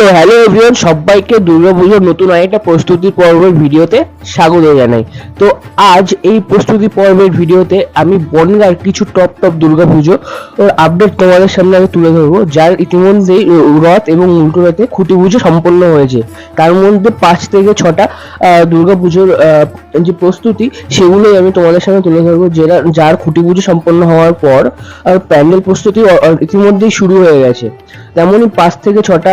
তো hello everyone সবাইকে দুর্গাপুজোর নতুন আরেকটা প্রস্তুতি পর্বের ভিডিওতে স্বাগত জানাই। তো আজ এই প্রস্তুতি পর্বের ভিডিওতে আমি বনগার কিছু টপ টপ দুর্গাপুজো আপডেট তোমাদের সামনে আমি তুলে ধরবো, যার ইতিমধ্যেই রথ এবং উল্টো রথে খুঁটি পুজো সম্পন্ন হয়েছে। তার মধ্যে পাঁচ থেকে ছটা দুর্গাপুজোর যে প্রস্তুতি, সেগুলোই আমি তোমাদের সামনে তুলে ধরবো যেটা যার খুঁটি পুজো সম্পন্ন হওয়ার পর প্যান্ডেল প্রস্তুতি ইতিমধ্যেই শুরু হয়ে গেছে। তেমনই পাঁচ থেকে ছটা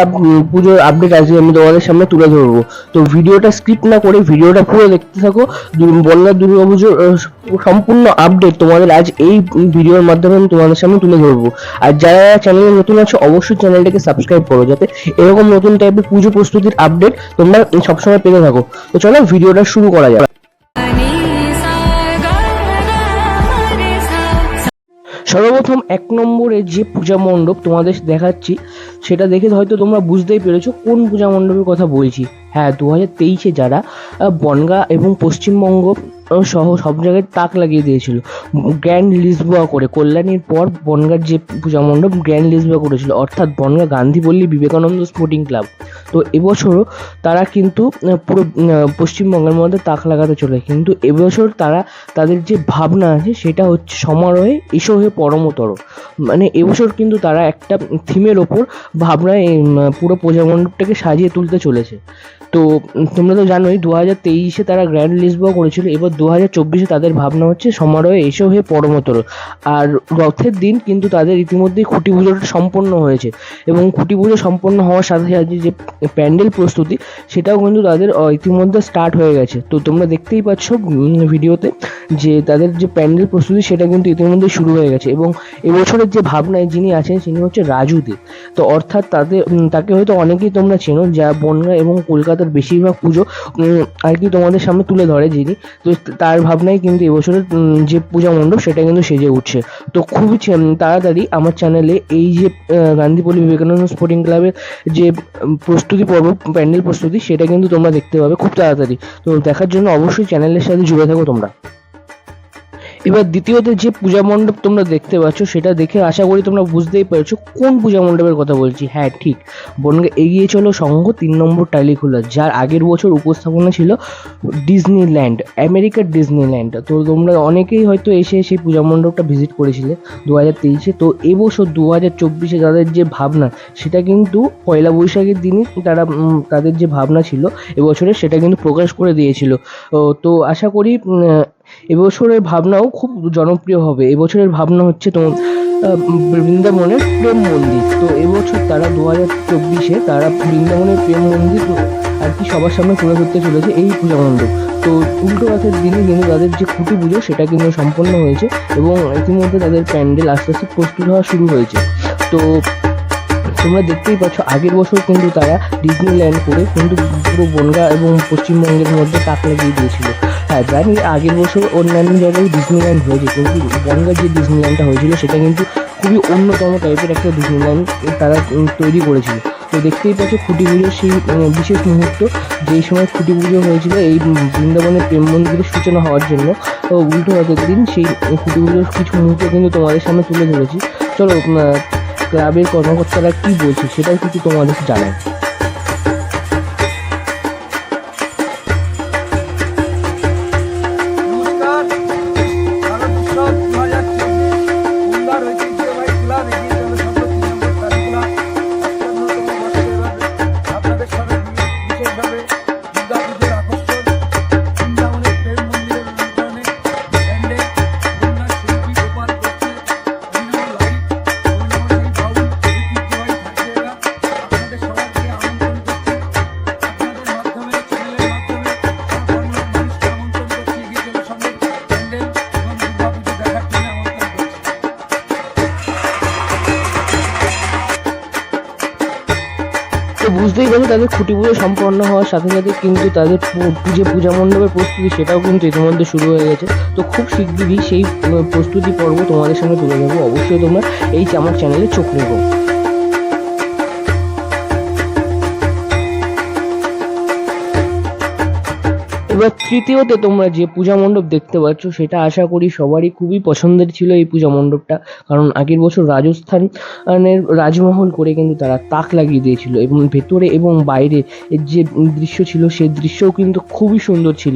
পুজোর আপডেট আসবে আমি তোমাদের সামনে তুলে ধরবো। তো ভিডিওটা স্কিপ না করে ভিডিওটা পুরো দেখতে থাকো। বন্যা দুর্গা পুজোর সম্পূর্ণ আপডেট তোমাদের আজ এই ভিডিওর মাধ্যমে আমি তোমাদের সামনে তুলে ধরবো। আর যারা চ্যানেলে নতুন আছে, অবশ্যই চ্যানেলটাকে সাবস্ক্রাইব করো যাতে এরকম নতুন টাইপের পুজো প্রস্তুতির আপডেট তোমরা সবসময় পেতে থাকো। তো চলো, ভিডিওটা শুরু করা যাক। সর্বপ্রথম এক নম্বরে যে পূজা মণ্ডপ তোমাদের দেখাচ্ছি, সেটা দেখে হয়তো তোমরা বুঝতেই পেরেছ কোন পূজা মণ্ডপের কথা বলছি। হ্যাঁ দু হাজার তেইশে যারা বনগা এবং পশ্চিমবঙ্গ সহ সব জায়গায় তাক লাগিয়ে দিয়েছিল। গ্র্যান্ড লিসবোয়া করে, কল্যাণীর পর বনগাঁর যে পূজা মণ্ডপ গ্র্যান্ড লিসবোয়া করেছিল। অর্থাৎ বনগাঁ গান্ধীপল্লী বিবেকানন্দ স্পোর্টিং ক্লাব তো এবছরও তারা কিন্তু পুরো পশ্চিমবঙ্গের মধ্যে তাক লাগাতে চলে কিন্তু এবছর তারা তাদের যে ভাবনা আছে, সেটা হচ্ছে সমারোহে এসো হয়ে পরমতর। মানে এবছর কিন্তু তারা একটা থিমের ওপর ভাবনায় পুরো পূজা মণ্ডপটাকে সাজিয়ে তুলতে চলেছে। তো তোমরা তো জানোই দু হাজার তেইশে তারা গ্র্যান্ড লিসবোয়া করেছিল, এবার দু হাজার চব্বিশে তাদের ভাবনা হচ্ছে সমারোহে এসো হয়ে পরমতর আর রথের দিন কিন্তু তাদের ইতিমধ্যেই খুঁটি পুজোটা সম্পন্ন হয়েছে। এবং খুঁটি পুজো সম্পন্ন হওয়ার সাথে সাথে যে প্যান্ডেল প্রস্তুতি, সেটাও কিন্তু তাদের ইতিমধ্যে স্টার্ট হয়ে গেছে। তো তোমরা দেখতেই পাচ্ছ ভিডিওতে যে তাদের যে প্যান্ডেল প্রস্তুতি, সেটা কিন্তু ইতিমধ্যে শুরু হয়ে গেছে। এবং এবছরের যে ভাবনায় যিনি আছেন, তিনি হচ্ছে রাজু দে। তো অর্থাৎ তাদের তাকে হয়তো অনেকেই তোমরা চেনো, যা বনগাঁ এবং কলকাতার বেশিরভাগ পুজো আর কি তোমাদের সামনে তুলে ধরে যিনি। তো তার ভাবনায় কিন্তু এবছরের যে পূজা মণ্ডপ, সেটা কিন্তু সেজে উঠছে। তো খুবই তাড়াতাড়ি আমার চ্যানেলে এই যে গান্ধীপল্লী বিবেকানন্দ স্পোর্টিং ক্লাবের যে প্রস্তুতি পর্ব, প্যান্ডেল প্রস্তুতি, সেটা কিন্তু তোমরা দেখতে পাবে খুব তাড়াতাড়ি। তো দেখার জন্য অবশ্যই চ্যানেলের সাথে জুড়ে থাকো তোমরা। এবার দ্বিতীয়ত যে পূজা মণ্ডপ তোমরা দেখতে পাচ্ছ, সেটা দেখে আশা করি তোমরা বুঝতেই পেরেছ কোন পূজা মণ্ডপের কথা বলছি। হ্যাঁ ঠিক। বনগে এগিয়ে চলো সংঘ তিন নম্বর টালিখোলা, যার আগের বছর উপস্থাপনা ছিল ডিজনিল্যান্ড, আমেরিকার ডিজনিল্যান্ড। তো তোমরা অনেকেই হয়তো এসে সেই পূজা মণ্ডপটা ভিজিট করেছিলে দু হাজার তেইশে। তো এবছর দু হাজার চব্বিশে তাদের যে ভাবনা, সেটা কিন্তু পয়লা বৈশাখের দিনই তারা তাদের যে ভাবনা ছিল এবছরের, সেটা কিন্তু প্রকাশ করে দিয়েছিল। তো আশা করি এবছরের ভাবনাও খুব জনপ্রিয় হবে। এবছরের ভাবনা হচ্ছে তোমার বৃন্দাবনের প্রেম মন্দির। তো এবছর তারা দু হাজার চব্বিশে তারা বৃন্দাবনের প্রেম মন্দির আর কি সবার সামনে তুলে ধরতে চলেছে এই পূজা মণ্ডপ। তো উল্টো রথের দিনে কিন্তু তাদের যে খুঁটি পুজো সেটা কিন্তু সম্পন্ন হয়েছে এবং ইতিমধ্যে তাদের প্যান্ডেল আস্তে আস্তে প্রস্তুত হওয়া শুরু হয়েছে। তো তোমরা দেখতেই পাচ্ছ আগের বছর কিন্তু তারা ডিজনিল্যান্ড করে কিন্তু পুরো বনগা এবং পশ্চিমবঙ্গের মধ্যে তাক লাগিয়ে দিয়েছিল। হ্যাঁ জানি আগের বছর অন্যান্য জায়গায় ডিজনিল্যান্ড হয়েছে। কিন্তু বনগার যে ডিজনিল্যান্ডটা হয়েছিল, সেটা কিন্তু খুবই অন্যতম টাইপের একটা ডিজনিল্যান্ড তারা তৈরি করেছিল। তো দেখতেই পাচ্ছ খুঁটি পুজোর সেই বিশেষ মুহূর্ত, যেই সময় খুঁটি পুজো হয়েছিল, এই বৃন্দাবনের প্রেম মন্দিরের সূচনা হওয়ার জন্য। তো উল্টো রথের দিন সেই খুঁটি পুজোর কিছু মুহূর্ত কিন্তু তোমাদের সামনে তুলে ধরেছি। চলো ক্লাবের কর্মকর্তারা কী বলছে, সেটাও কিন্তু তোমাদের জানাই। বুঝতেই পারছি, তাদের খুঁটি পুজো সম্পন্ন হওয়ার সাথে সাথে কিন্তু তাদের যে পুজো মণ্ডপের প্রস্তুতি সেটাও কিন্তু ইতিমধ্যে শুরু হয়ে গেছে। তো খুব শিগগিরই সেই প্রস্তুতি পর্ব তোমাদের সঙ্গে তুলে দেবো অবশ্যই তোমরা এই আমার চ্যানেলে চোখ রেখো। এবার তৃতীয়তে তোমরা যে পূজা মণ্ডপ দেখতে পাচ্ছ, সেটা আশা করি সবারই খুবই পছন্দের ছিল এই পূজা মণ্ডপটা। কারণ আগের বছর রাজস্থানের রাজমহল করে কিন্তু তারা তাক লাগিয়ে দিয়েছিল এবং ভেতরে এবং বাইরে যে দৃশ্য ছিল সেই দৃশ্যও কিন্তু খুবই সুন্দর ছিল।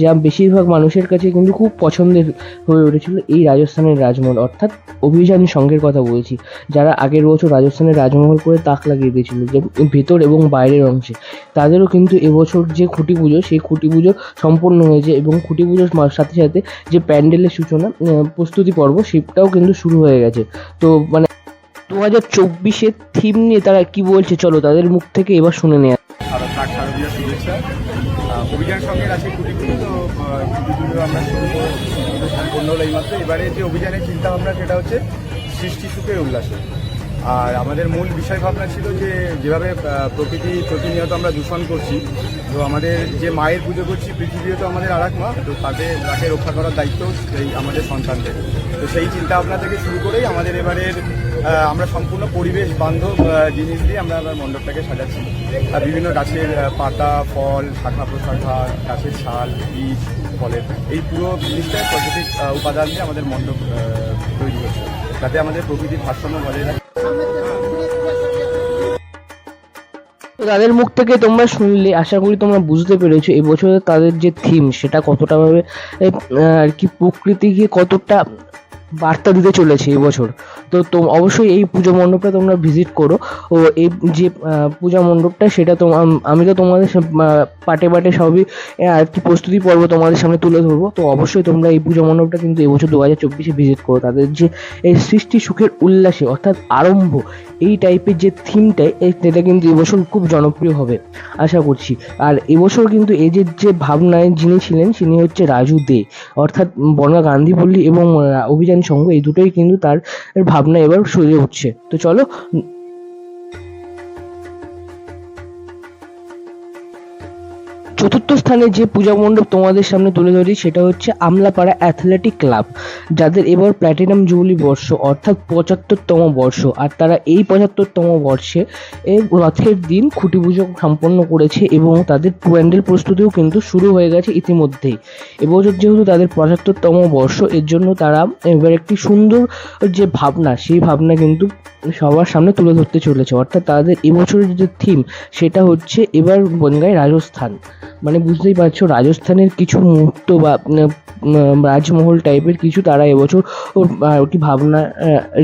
যা বেশিরভাগ মানুষের কাছে কিন্তু খুব পছন্দের হয়ে উঠেছিল এই রাজস্থানের রাজমহল। অর্থাৎ অভিযান সংঘের কথা বলছি। যারা আগের বছর রাজস্থানের রাজমহল করে তাক লাগিয়ে দিয়েছিল, যে ভেতর এবং বাইরের অংশে, তাদেরও কিন্তু এবছর যে খুঁটি পুজো, সেই খুঁটি পুজো সম্পন্ন হয়েছে এবং খুঁটি পুজোর সাথে সাথে যে প্যান্ডেলের সূচনা প্রস্তুতি পর্ব সেটাও কিন্তু শুরু হয়ে গেছে। তো মানে দু হাজার চব্বিশের থিম নিয়ে তারা কি বলছে চলো তাদের মুখ থেকে এবার শুনে শুভেচ্ছা? অভিযান সঙ্গে আছে কুটি তো কুটি আমরা শুরু করে সম্পূর্ণ এইমাত্র এবারে যে অভিযানের চিন্তা ভাবনা সেটা হচ্ছে সৃষ্টি সুখে উল্লাসে। আর আমাদের মূল বিষয় ভাবনা ছিল যে যেভাবে প্রকৃতি প্রতিনিয়ত আমরা দূষণ করছি, তো আমাদের যে মায়ের পুজো করছি, পৃথিবীও তো আমাদের আর মা, তো তাকে তাকে রক্ষা করার দায়িত্ব সেই আমাদের সন্তানদের। তো সেই চিন্তা ভাবনা থেকে শুরু করেই আমাদের এবারের আমরা সম্পূর্ণ পরিবেশ বান্ধব জিনিস দিয়ে আমরা আবার মণ্ডপটাকে সাজাচ্ছি। আর বিভিন্ন গাছের পাতা, ফল, শাখা প্রশাখা, গাছের ছাল, বীজ, ফলের, এই পুরো জিনিসটাই প্রাকৃতিক উপাদান দিয়ে আমাদের মণ্ডপ তৈরি হচ্ছে। যাতে আমাদের প্রকৃতির ভারসাম্য বজায় রাখে। তাদের মুখ থেকে তোমরা শুনলে, আশা করি তোমরা বুঝতে পেরেছ, এবছরে তাদের যে থিম সেটা কতটা ভাবে আর কি প্রকৃতিকে কতটা বার্তা দিতে চলেছে এবছর তো তো অবশ্যই এই পুজো মণ্ডপটা তোমরা ভিজিট করো। ও এই যে পূজা মণ্ডপটা সেটা তো আমি তো তোমাদের পাটে পাটে সবই আর কি প্রস্তুতি পর্ব তোমাদের সামনে তুলে ধরবো। তো অবশ্যই তোমরা এই পুজো মণ্ডপটা কিন্তু এবছর দু হাজার চব্বিশে ভিজিট করো। তাদের যে, এই সৃষ্টি সুখের উল্লাসে অর্থাৎ আরম্ভ, এই টাইপের যে থিমটাই এটা কিন্তু এবছর খুব জনপ্রিয় হবে, আশা করছি। আর এবছর কিন্তু এদের যে ভাবনায় যিনি ছিলেন তিনি হচ্ছে রাজু দে। অর্থাৎ বনগা গান্ধী পল্লী এবং অভিযান সংঘ এই দুটোই কিন্তু তার ভাবনা এবার সরে উঠছে তো চলো চতুর্থ স্থানে যে পূজা মণ্ডপ তোমাদের সামনে তুলে ধরি, সেটা হচ্ছে আমলাপাড়া অ্যাথলেটিক ক্লাব যাদের এবার প্ল্যাটিনাম জুবলি বর্ষ, অর্থাৎ পঁচাত্তরতম বর্ষ। আর তারা এই পঁচাত্তরতম বর্ষে রথের দিন খুঁটি পুজো সম্পন্ন করেছে এবং তাদের প্যান্ডেল প্রস্তুতিও কিন্তু শুরু হয়ে গেছে ইতিমধ্যেই। এবছর যেহেতু তাদের পঁচাত্তরতম বর্ষ, এর জন্য তারা এবার একটি সুন্দর যে ভাবনা, সেই ভাবনা কিন্তু সবার সামনে তুলে ধরতে চলেছে। অর্থাৎ তাদের এবছরের যে থিম সেটা হচ্ছে এবার বনগায় রাজস্থান। মানে বুঝতেই পারছ, রাজস্থানের কিছু মুহূর্ত বা রাজমহল টাইপের কিছু তারা এবছর কি ভাবনা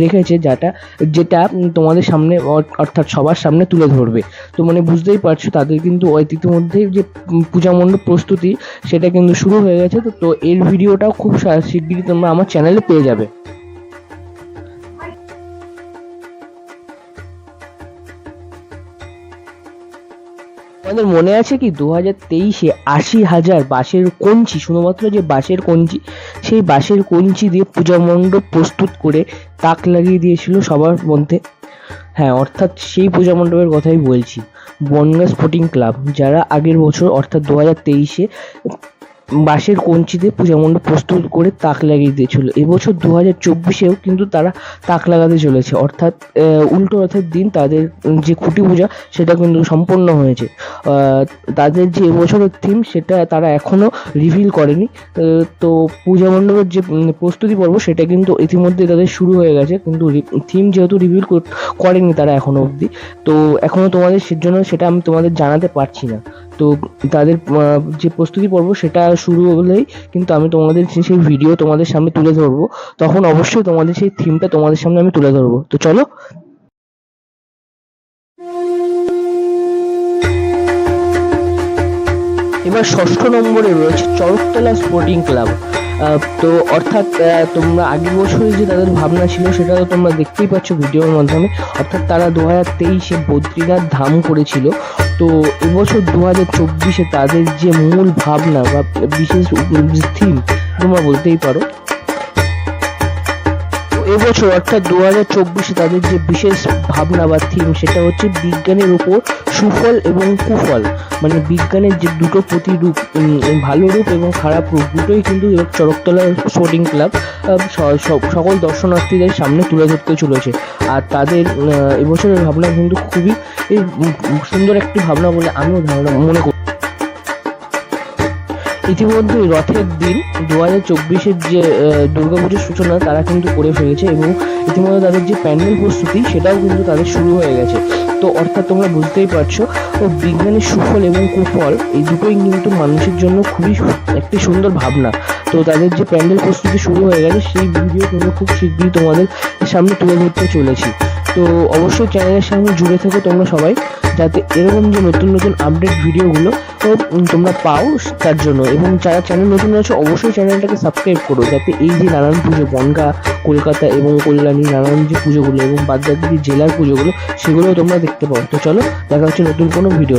রেখেছে যেটা যেটা তোমাদের সামনে অর্থাৎ সবার সামনে তুলে ধরবে। তো মানে বুঝতেই পারছ, তাদের কিন্তু ইতিমধ্যে যে পূজা মণ্ডপ প্রস্তুতি, সেটা কিন্তু শুরু হয়ে গেছে, তো তো এর ভিডিওটাও খুব শিগগিরই তোমরা আমার চ্যানেলে পেয়ে যাবে। আমাদের মনে আছে কি দু হাজার তেইশে আশি হাজার বাঁশের কঞ্চি, শুধুমাত্র যে বাঁশের কঞ্চি, সেই বাঁশের কঞ্চি দিয়ে পূজা মণ্ডপ প্রস্তুত করে তাক লাগিয়ে দিয়েছিল সবার মধ্যে। হ্যাঁ অর্থাৎ সেই পূজা মণ্ডপের কথাই বলছি। বনগা স্পোর্টিং ক্লাব যারা আগের বছর, অর্থাৎ দু হাজার তেইশে বাঁশের কঞ্চিতে পূজা মণ্ডপ প্রস্তুত করে তাক লাগিয়ে দিয়েছিল। এবছর দু হাজার চব্বিশেও কিন্তু তারা তাক লাগাতে চলেছে। অর্থাৎ উল্টো রথের দিন তাদের যে খুঁটি পূজা, সেটা কিন্তু সম্পন্ন হয়েছে। তাদের যে এবছরের থিম সেটা তারা এখনও রিভিল করেনি। তো পূজা মণ্ডপের যে প্রস্তুতি পর্ব, সেটা কিন্তু ইতিমধ্যে তাদের শুরু হয়ে গেছে। কিন্তু থিম যেহেতু রিভিল করেনি তারা এখনও অবধি। তো এখনও তোমাদের সেজন্য সেটা আমি তোমাদের জানাতে পারছি না। তো তাদের যে প্রস্তুতি পর্ব সেটা শুরু হলেই কিন্তু আমি তোমাদের সেই ভিডিও তোমাদের সামনে তুলে ধরবো। তখন অবশ্যই তোমাদের সেই থিমটা তোমাদের সামনে আমি তুলে ধরবো। তো চলো। এবার ষষ্ঠ নম্বরে রয়েছে চরকতলা স্পোর্টিং ক্লাব তো অর্থাৎ তোমরা আগের বছরে যে তাদের ভাবনা ছিল সেটা তো তোমরা দেখতেই পাচ্ছ ভিডিওর মাধ্যমে। অর্থাৎ তারা দু হাজার তেইশে বদ্রীনাথ ধাম করেছিল। তো এবছর দু হাজার চব্বিশে তাদের যে মূল ভাবনা বা বিশেষ থিম তোমরা বলতেই পারো। এবছর অর্থাৎ দু হাজার চব্বিশে তাদের যে বিশেষ ভাবনা বা থিম সেটা হচ্ছে বিজ্ঞানের উপর সুফল এবং কুফল। মানে বিজ্ঞানের যে দুটো প্রতিরূপ ভালো রূপ এবং খারাপ রূপ, দুটোই কিন্তু চরকতলা স্পোর্টিং ক্লাব সকল দর্শনার্থীদের সামনে তুলে ধরতে চলেছে। আর তাদের এবছরের ভাবনা কিন্তু খুবই সুন্দর একটি ভাবনা বলে আমিও ধারণা মনে করি। ইতিমধ্যেই রথের দিন দু হাজার চব্বিশের যে দুর্গাপুজোর সূচনা, তারা কিন্তু করে ফেলেছে এবং ইতিমধ্যে তাদের যে প্যান্ডেল প্রস্তুতি, সেটাও কিন্তু তাদের শুরু হয়ে গেছে। তো অর্থাৎ তোমরা বুঝতেই পারছ, ও বিজ্ঞানের সুফল এবং কুফল, এই দুটোই কিন্তু মানুষের জন্য খুবই একটি সুন্দর ভাবনা। তো তাদের যে প্যান্ডেল প্রস্তুতি শুরু হয়ে গেছে, সেই ভিডিও তোমরা খুব শীঘ্রই তোমাদের সামনে তুলে ধরতে চলেছি। তো অবশ্যই চ্যানেলের সঙ্গে জুড়ে থাকো তোমরা সবাই, যাতে এরকম যে নতুন নতুন আপডেট ভিডিওগুলো তোমরা পাও তার জন্য। এবং যারা চ্যানেল নতুন আছে অবশ্যই চ্যানেলটাকে সাবস্ক্রাইব করো, যাতে এই যে নানান পুজো, বনগা, কলকাতা এবং কল্যাণী, নানান যে পুজোগুলো এবং যে জেলার পুজোগুলো, সেগুলোও তোমরা দেখতে পাও। তো চলো, দেখা হচ্ছে নতুন কোনো ভিডিও